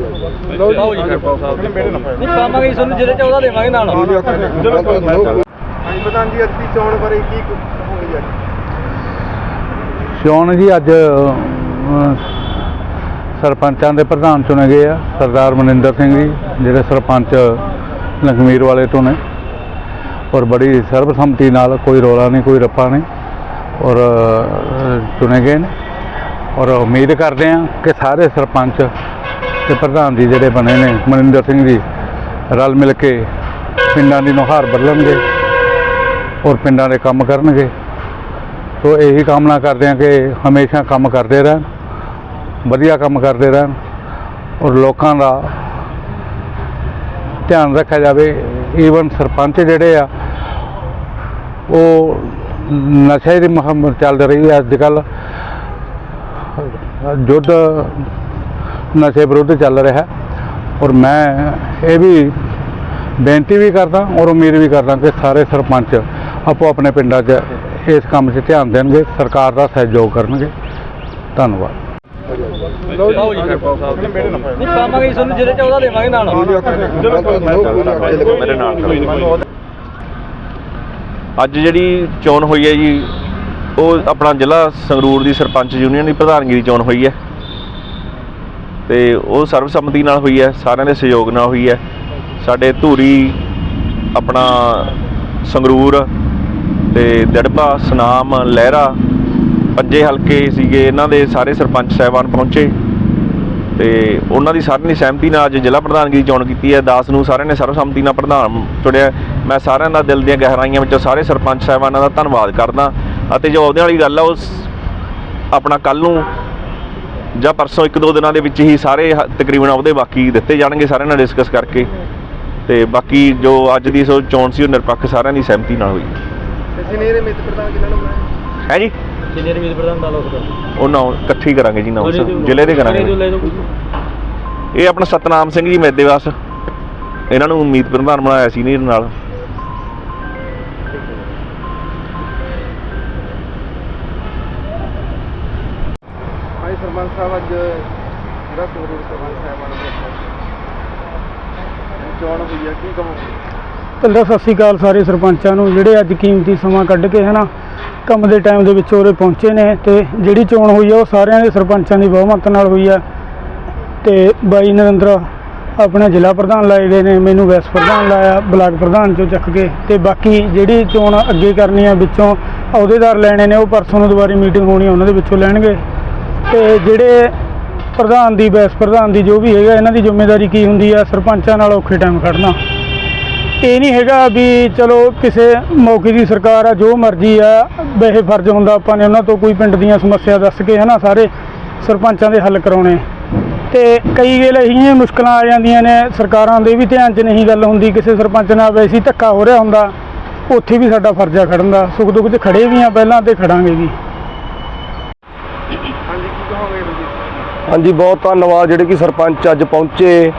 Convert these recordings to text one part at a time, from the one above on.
ਲਓ ਜੀ। ਨਹੀਂ ਪਾਵਾਂਗੇ ਤੁਹਾਨੂੰ ਜਿਹੜੇ ਚਾਹੁੰਦਾ ਦੇਵਾਂਗੇ ਨਾਲ। ਹਾਂਜੀ ਪ੍ਰਧਾਨ ਜੀ ਅੱਜ ਦੀ ਚੋਣ ਬਾਰੇ ਕੀ ਹੋਈ ਅੱਜ? ਚੋਣ ਜੀ ਅੱਜ ਸਰਪੰਚਾਂ ਦੇ ਪ੍ਰਧਾਨ ਚੁਣੇ ਗਏ ਆ ਸਰਦਾਰ ਮਨਿੰਦਰ ਸਿੰਘ ਜੀ ਜਿਹੜੇ ਸਰਪੰਚ ਲਖਮੀਰ ਵਾਲੇ ਤੋਂ ਨੇ ਔਰ ਬੜੀ ਸਰਬਸੰਮਤੀ ਨਾਲ ਕੋਈ ਰੋਲਾ ਨਹੀਂ ਕੋਈ ਰੱਪਾ ਨਹੀਂ ਔਰ ਚੁਣੇ ਗਏ ਨੇ। ਔਰ ਉਮੀਦ ਕਰਦੇ ਹਾਂ ਕਿ ਸਾਰੇ ਸਰਪੰਚ ਤੇ ਪ੍ਰਧਾਨ ਜੀ ਜਿਹੜੇ ਬਣੇ ਨੇ, ਮਨਿੰਦਰ ਸਿੰਘ ਜੀ, ਰਲ ਮਿਲ ਕੇ ਪਿੰਡਾਂ ਦੀ ਨੁਹਾਰ ਬਦਲਣਗੇ ਔਰ ਪਿੰਡਾਂ ਦੇ ਕੰਮ ਕਰਨਗੇ। ਸੋ ਇਹੀ ਕਾਮਨਾ ਕਰਦੇ ਹਾਂ ਕਿ ਹਮੇਸ਼ਾ ਕੰਮ ਕਰਦੇ ਰਹਿਣ, ਵਧੀਆ ਕੰਮ ਕਰਦੇ ਰਹਿਣ ਔਰ ਲੋਕਾਂ ਦਾ ਧਿਆਨ ਰੱਖਿਆ ਜਾਵੇ। ਈਵਨ ਸਰਪੰਚ ਜਿਹੜੇ ਆ, ਉਹ ਨਸ਼ੇ ਦੀ ਮੁਹਿੰਮ ਚੱਲ ਰਹੀ ਹੈ ਅੱਜ ਕੱਲ ਜੁੱਧ ਨਸ਼ੇ ਵਿਰੁੱਧ ਚੱਲ ਰਿਹਾ ਔਰ ਮੈਂ ਇਹ ਵੀ ਬੇਨਤੀ ਵੀ ਕਰਦਾ ਔਰ ਉਮੀਦ ਵੀ ਕਰਦਾ ਕਿ ਸਾਰੇ ਸਰਪੰਚ ਆਪੋ ਆਪਣੇ ਪਿੰਡਾਂ 'ਚ ਇਸ ਕੰਮ 'ਚ ਧਿਆਨ ਦੇਣਗੇ, ਸਰਕਾਰ ਦਾ ਸਹਿਯੋਗ ਕਰਨਗੇ। ਧੰਨਵਾਦ। ਲਓ ਜੀ ਨਹੀਂ ਪਾਵਾਂਗੇ ਤੁਹਾਨੂੰ ਜਿਹੜੇ ਚਾਹੁੰਦਾ ਦੇਵਾਂਗੇ ਨਾਲ ਮੇਰੇ ਨਾਲ ਅੱਜ ਜਿਹੜੀ ਚੋਣ ਹੋਈ ਹੈ ਜੀ, ਉਹ ਆਪਣਾ ਜ਼ਿਲ੍ਹਾ ਸੰਗਰੂਰ ਦੀ ਸਰਪੰਚ ਯੂਨੀਅਨ ਦੀ ਪ੍ਰਧਾਨਗੀ ਦੀ ਚੋਣ ਹੋਈ ਹੈ। ਤੇ ਉਹ ਸਰਬਸੰਮਤੀ ਨਾਲ ਹੋਈ ਹੈ, ਸਾਰਿਆਂ ਦੇ ਸਹਿਯੋਗ ਨਾਲ ਹੋਈ ਹੈ। ਸਾਡੇ ਧੂਰੀ, ਆਪਣਾ ਸੰਗਰੂਰ ਤੇ ਦੜਬਾ, ਸਨਾਮ, ਲਹਿਰਾ, ਪੰਜੇ ਹਲਕੇ ਸੀਗੇ, ਇਹਨਾਂ ਦੇ ਸਾਰੇ ਸਰਪੰਚ ਸਾਹਿਬਾਨ ਪਹੁੰਚੇ। ਤੇ ਉਹਨਾਂ ਦੀ ਸਾਰਿਆਂ ਦੀ ਸਹਿਮਤੀ ਨਾਲ ਅੱਜ ਜ਼ਿਲ੍ਹਾ ਪ੍ਰਧਾਨਗੀ ਦੀ ਚੋਣ ਕੀਤੀ ਹੈ। ਦਾਸ ਨੂੰ ਸਾਰਿਆਂ ਨੇ ਸਰਬਸੰਮਤੀ ਨਾਲ ਪ੍ਰਧਾਨ ਚੁਣਿਆ। ਮੈਂ ਸਾਰਿਆਂ ਦਾ ਦਿਲ ਦੀਆਂ ਗਹਿਰਾਈਆਂ ਵਿੱਚੋਂ ਸਾਰੇ ਸਰਪੰਚ ਸਾਹਿਬਾਨਾਂ ਦਾ ਧੰਨਵਾਦ ਕਰਦਾ। ਅਤੇ ਜੋ ਉਹਦੇ ਵਾਲੀ ਗੱਲ ਆ ਉਸ ਆਪਣਾ ਕੱਲ ਨੂੰ ਜਾਂ ਪਰਸੋਂ ਇੱਕ ਦੋ ਦਿਨਾਂ ਦੇ ਵਿੱਚ ਹੀ ਸਾਰੇ ਹ- ਤਕਰੀਬਨ ਉਹਦੇ ਬਾਕੀ ਦਿੱਤੇ ਜਾਣਗੇ ਸਾਰਿਆਂ ਨਾਲ ਡਿਸਕਸ ਕਰਕੇ। ਤੇ ਬਾਕੀ ਜੋ ਅੱਜ ਦੀ ਸੋ ਚੋਣ ਸੀ ਉਹ ਨਿਰਪੱਖ ਸਾਰਿਆਂ ਦੀ ਸਹਿਮਤੀ ਨਾਲ ਹੋਈ। ਸੀਨੀਅਰ ਮਿੱਤ ਪ੍ਰਧਾਨ ਕਿਹਨਾਂ ਨੂੰ ਬਣਾਇਆ ਹੈ ਜੀ? ਸੀਨੀਅਰ ਮੀਤ ਪ੍ਰਧਾਨ ਦਾ। ਲੋਕ ਉਹ ਨਾ ਇਕੱਠੀ ਕਰਾਂਗੇ ਜੀ ਨਾ ਜ਼ਿਲ੍ਹੇ ਦੇ ਕਰਾਂਗੇ। ਇਹ ਆਪਣਾ ਸਤਨਾਮ ਸਿੰਘ ਜੀ ਮੇਦੇਵਾਸ ਇਹਨਾਂ ਨੂੰ ਮੀਤ ਪ੍ਰਧਾਨ ਬਣਾਇਆ ਸੀਨੀਅਰ ਨਾਲ। ਸਰਪੰਚ ਸਾਹਿਬ ਅੱਜ ਜਿਹੜਾ ਸੰਗਰੂਰ ਸਰਪੰਚ ਸਾਹਿਬਾਨ ਦੇ ਚੋਣ ਹੋਈ ਹੈ ਕੀ ਕਹੋਗੇ? ਪਹਿਲਾਂ ਸਤਿ ਸ਼੍ਰੀ ਅਕਾਲ ਸਾਰੇ ਸਰਪੰਚਾਂ ਨੂੰ, ਜਿਹੜੇ ਅੱਜ ਕੀਮਤੀ ਸਮਾਂ ਕੱਢ ਕੇ ਹਨਾ, ਕੰਮ ਦੇ ਟਾਈਮ ਦੇ ਵਿੱਚ ਉਰੇ ਪਹੁੰਚੇ ਨੇ ਤੇ ਜਿਹੜੀ ਚੋਣ ਹੋਈ ਆ, ਉਹ ਸਾਰਿਆਂ ਦੇ ਸਰਪੰਚਾਂ ਦੀ ਬਹੁਮਤ ਨਾਲ ਹੋਈ ਆ। ਤੇ ਬਾਈ ਨਰਿੰਦਰ ਆਪਣੇ ਜ਼ਿਲ੍ਹਾ ਪ੍ਰਧਾਨ ਲਾਏ ਗਏ ਨੇ, ਮੈਨੂੰ ਵੈਸ ਪ੍ਰਧਾਨ ਲਾਇਆ, ਬਲਾਕ ਪ੍ਰਧਾਨ ਚੋਂ ਚੱਕ ਕੇ, ਤੇ ਬਾਕੀ ਜਿਹੜੀ ਚੋਣ ਅੱਗੇ ਕਰਨੀ ਆ, ਵਿੱਚੋਂ ਅਹੁਦੇਦਾਰ ਲੈਣੇ ਨੇ, ਉਹ ਪਰਸੋਂ ਨੂੰ ਦੁਬਾਰੀ ਮੀਟਿੰਗ ਹੋਣੀ ਆ, ਉਹਨਾਂ ਦੇ ਵਿੱਚੋਂ ਲੈਣਗੇ। ਤੇ ਜਿਹੜੇ ਪ੍ਰਧਾਨ ਦੀ ਵੈਸ ਪ੍ਰਧਾਨ ਦੀ ਜੋ ਵੀ ਹੈਗਾ, ਇਹਨਾਂ ਦੀ ਜ਼ਿੰਮੇਵਾਰੀ ਕੀ ਹੁੰਦੀ ਆ? ਸਰਪੰਚਾਂ ਨਾਲ ਔਖੇ ਟਾਈਮ ਖੜਨਾ ਇਹ ਨਹੀਂ ਹੈਗਾ ਵੀ ਚਲੋ ਕਿਸੇ ਮੌਕੇ ਦੀ ਸਰਕਾਰ ਆ, ਜੋ ਮਰਜ਼ੀ ਆ ਬਹਿ ਫਰਜ਼ ਹੁੰਦਾ ਆਪਾਂ ਨੇ ਉਹਨਾਂ ਤੋਂ ਕੋਈ ਪਿੰਡ ਦੀਆਂ ਸਮੱਸਿਆ ਦੱਸ ਕੇ ਹਨਾ, ਸਾਰੇ ਸਰਪੰਚਾਂ ਦੇ ਹੱਲ ਕਰਾਉਣੇ। ਤੇ ਕਈ ਵੇਲੇ ਇਹੀਆਂ ਮੁਸ਼ਕਲਾਂ ਆ ਜਾਂਦੀਆਂ ਨੇ, ਸਰਕਾਰਾਂ ਦੇ ਵੀ ਧਿਆਨ 'ਚ ਨਹੀਂ ਗੱਲ ਹੁੰਦੀ, ਕਿਸੇ ਸਰਪੰਚ ਨਾਲ ਵੈਸੇ ਹੀ ਧੱਕਾ ਹੋ ਰਿਹਾ ਹੁੰਦਾ, ਉੱਥੇ ਵੀ ਸਾਡਾ ਫਰਜ਼ ਆ ਖੜਨ ਦਾ ਸੁੱਖ ਦੁੱਖ 'ਚ ਖੜੇ ਵੀ ਆ, ਪਹਿਲਾਂ ਤੇ ਖੜਾਂਗੇ ਵੀ ਹਾਂਜੀ ਕੀ ਕਹੋਗੇ ਰਣਜੀਤ ਹਾਂਜੀ, ਬਹੁਤ ਧੰਨਵਾਦ ਜਿਹੜੇ ਕਿ ਸਰਪੰਚ ਅੱਜ ਪਹੁੰਚੇ।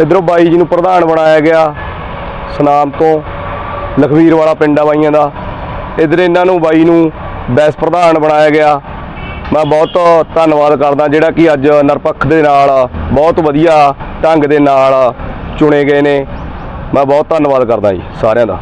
ਇਧਰੋਂ ਬਾਈ ਜੀ ਨੂੰ ਪ੍ਰਧਾਨ ਬਣਾਇਆ ਗਿਆ, ਸਨਾਮ ਤੋਂ, ਲਖਵੀਰ ਵਾਲਾ ਪਿੰਡ ਆ ਬਾਈਆਂ ਦਾ। ਇਧਰ ਇਹਨਾਂ ਨੂੰ ਬਾਈ ਨੂੰ ਬੈਸ ਪ੍ਰਧਾਨ ਬਣਾਇਆ ਗਿਆ। ਮੈਂ ਬਹੁਤ ਧੰਨਵਾਦ ਕਰਦਾ ਜਿਹੜਾ ਕਿ ਅੱਜ ਨਿਰਪੱਖ ਦੇ ਨਾਲ, ਬਹੁਤ ਵਧੀਆ ਢੰਗ ਦੇ ਨਾਲ ਚੁਣੇ ਗਏ ਨੇ। ਮੈਂ ਬਹੁਤ ਧੰਨਵਾਦ ਕਰਦਾ ਜੀ ਸਾਰਿਆਂ ਦਾ।